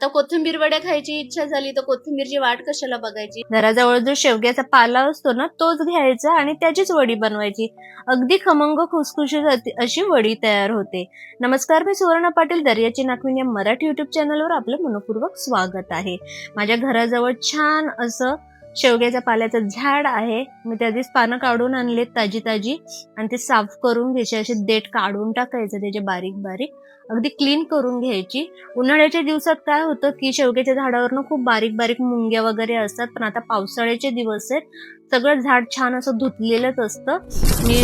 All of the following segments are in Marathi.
आता कोथिंबीर वड्या खायची इच्छा झाली तर कोथिंबीरची वाट कशाला बघायची? घराजवळ जो शेवग्याचा पाला असतो ना तोच घ्यायचा आणि त्याचीच वडी बनवायची. अगदी खमंग खुसखुशीत अशी वडी तयार होते. नमस्कार मी सुवर्ण पाटील दर्याची नागविन या मराठी युट्यूब चॅनलवर आपलं मनपूर्वक स्वागत आहे. माझ्या घराजवळ छान असं शेवग्याच्या पाल्याचं झाड आहे. मी त्या दिवस पानं काढून आणलेत ताजी ताजी आणि ते साफ करून घ्यायचे. असे देठ काढून टाकायचं त्याचे बारीक बारीक. अगदी क्लीन करून घ्यायची. उन्हाळ्याच्या दिवसात काय होतं की शेवग्याच्या झाडावरनं खूप बारीक बारीक मुंग्या वगैरे असतात. पण आता पावसाळ्याचे दिवस आहेत. सगळं झाड छान असं धुतलेलंच असतं. मी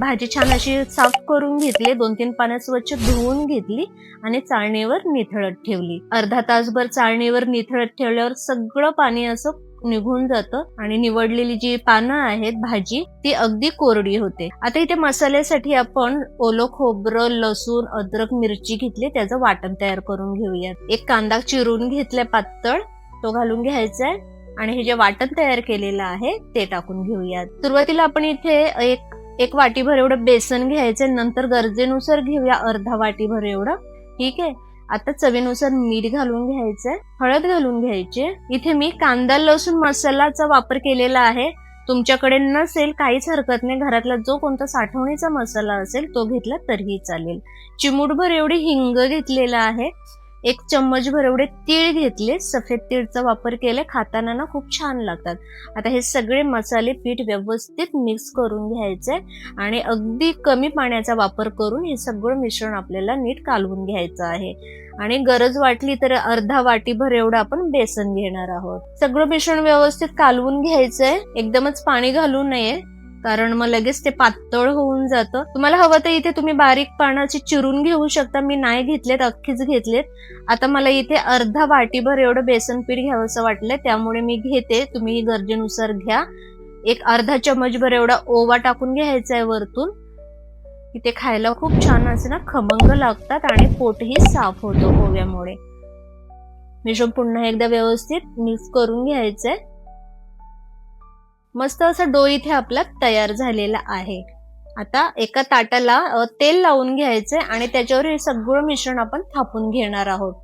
भाजी छान अशी साफ करून घेतली. दोन तीन पाण्यात स्वच्छ धुवून घेतली आणि चाळणीवर निथळत ठेवली. अर्धा तासभर चाळणीवर निथळत ठेवल्यावर सगळं पाणी असं निघून जातं आणि निवडलेली जी पानं आहेत भाजी ती अगदी कोरडी होते. आता इथे मसाल्यासाठी आपण ओलं खोबरं लसूण अद्रक मिरची घेतली त्याचं वाटण तयार करून घेऊयात. एक कांदा चिरून घेतलाय पातळ तो घालून घ्यायचा आहे आणि हे जे वाटण तयार केलेलं आहे ते टाकून घेऊयात. सुरुवातीला आपण इथे एक एक वाटीभर एवढं बेसन घ्यायचं नंतर गरजेनुसार घेऊया अर्धा वाटीभर एवढं. ठीक आहे? आता चवीनुसार मीठ घालून घ्यायचंय हळद घालून घ्यायची. इथे मी कांदा लसूण मसालाचा वापर केलेला आहे. तुमच्याकडे नसेल काहीच हरकत नाही. घरातला जो कोणता साठवणीचा मसाला असेल तो घेतला तरीही चालेल. चिमूटभर एवढी हिंग घेतलेला आहे. एक चम्मच भर एवढे तीळ घेतले सफेद तीळचा वापर केलाय खाताना ना खूप छान लागतात. आता हे सगळे मसाले पीठ व्यवस्थित मिक्स करून घ्यायचे आणि अगदी कमी पाण्याचा वापर करून हे सगळं मिश्रण आपल्याला नीट कालवून घ्यायचं आहे. आणि गरज वाटली तर अर्धा वाटीभर एवढं आपण बेसन घेणार आहोत. सगळं मिश्रण व्यवस्थित कालवून घ्यायचंय. एकदमच पाणी घालू नये. कारण मग लगेच ते पातळ होऊन जातं. तुम्हाला हवं तर इथे तुम्ही बारीक पानाची चिरून घेऊ शकता. मी नाही घेतलेत अख्खीच घेतलेत. आता मला इथे अर्धा वाटीभर एवढं बेसन पीठ घ्यावंसं वाटलंय. त्यामुळे मी घेते. तुम्ही गरजेनुसार घ्या. एक अर्धा चमचभर एवढा ओवा टाकून घ्यायचा आहे वरतून. इथे खायला खूप छान असे ना खमंग लागतात आणि पोटही साफ होतो ओव्यामुळे. मिश्रण पुन्हा एकदा व्यवस्थित मिक्स करून घ्यायचंय. मस्त असा डो इथे आपला तयार झालेला आहे. आता एका ताटाला तेल लावून घ्यायचंय आणि त्याच्यावर हे सगळं मिश्रण आपण थापून घेणार आहोत.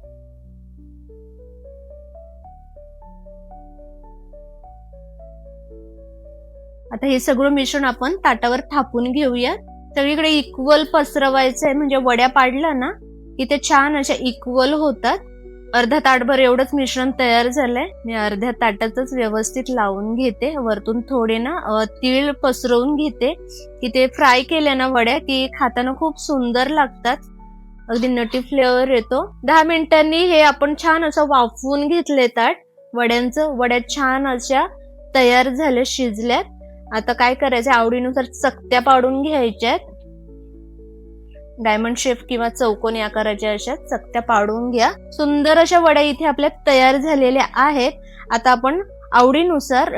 आता हे सगळं मिश्रण आपण ताटावर थापून घेऊया सगळीकडे इक्वल पसरवायचं आहे म्हणजे वड्या पाडल्या ना की ते छान अशा इक्वल होतात. अर्धा ताटभर एवढंच मिश्रण तयार झालंय. मी अर्ध्या ताटातच व्यवस्थित लावून घेते. वरतून थोडे ना तीळ पसरवून घेते. की ते फ्राय केल्या ना वड्या की खाताना खूप सुंदर लागतात. अगदी नटी फ्लेवर येतो. दहा मिनिटांनी हे आपण छान असं वाफवून घेतले ताट. वड्यांचं वड्या छान अशा तयार झाल्या शिजल्यात. आता काय करायचं? आवडीनुसार चकत्या पाडून घ्यायच्यात. डायमंड शेप किंवा चौकोनी आकाराच्या अशा चकत्या पाडून घ्या. सुंदर अशा वड्या इथे आपल्या तयार झालेल्या आहेत. आता आपण आवडीनुसार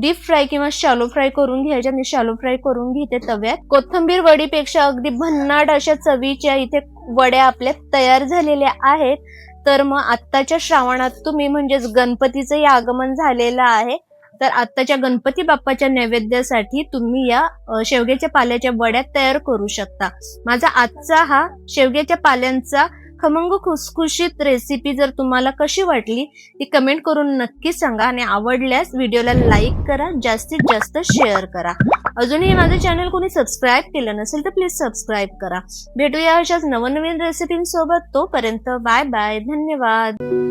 डीप फ्राय किंवा शालो फ्राय करून घ्यायच्या मी शालो फ्राय करून घेते तव्यात. कोथंबीर वडीपेक्षा अगदी भन्नाट अशा चवीच्या इथे वड्या आपल्या तयार झालेल्या आहेत. तर मग आत्ताच्या श्रावणात तुम्ही म्हणजेच गणपतीचंही आगमन झालेलं आहे. तर आत्ताच्या गणपती बाप्पाच्या नैवेद्यासाठी तुम्ही या शेवग्याच्या पाल्याच्या वड्या तयार करू शकता. माझा आजचा हा शेवग्याच्या पाल्यांचा खमंग खुसखुशीत रेसिपी जर तुम्हाला कशी वाटली ती कमेंट करून नक्की सांगा आणि आवडल्यास व्हिडिओला लाईक करा जास्तीत जास्त शेअर करा. अजूनही माझं चॅनल कोणी सबस्क्राईब केलं नसेल तर प्लीज सबस्क्राईब करा. भेटूया अशाच नवनवीन रेसिपींसोबत तोपर्यंत बाय बाय धन्यवाद.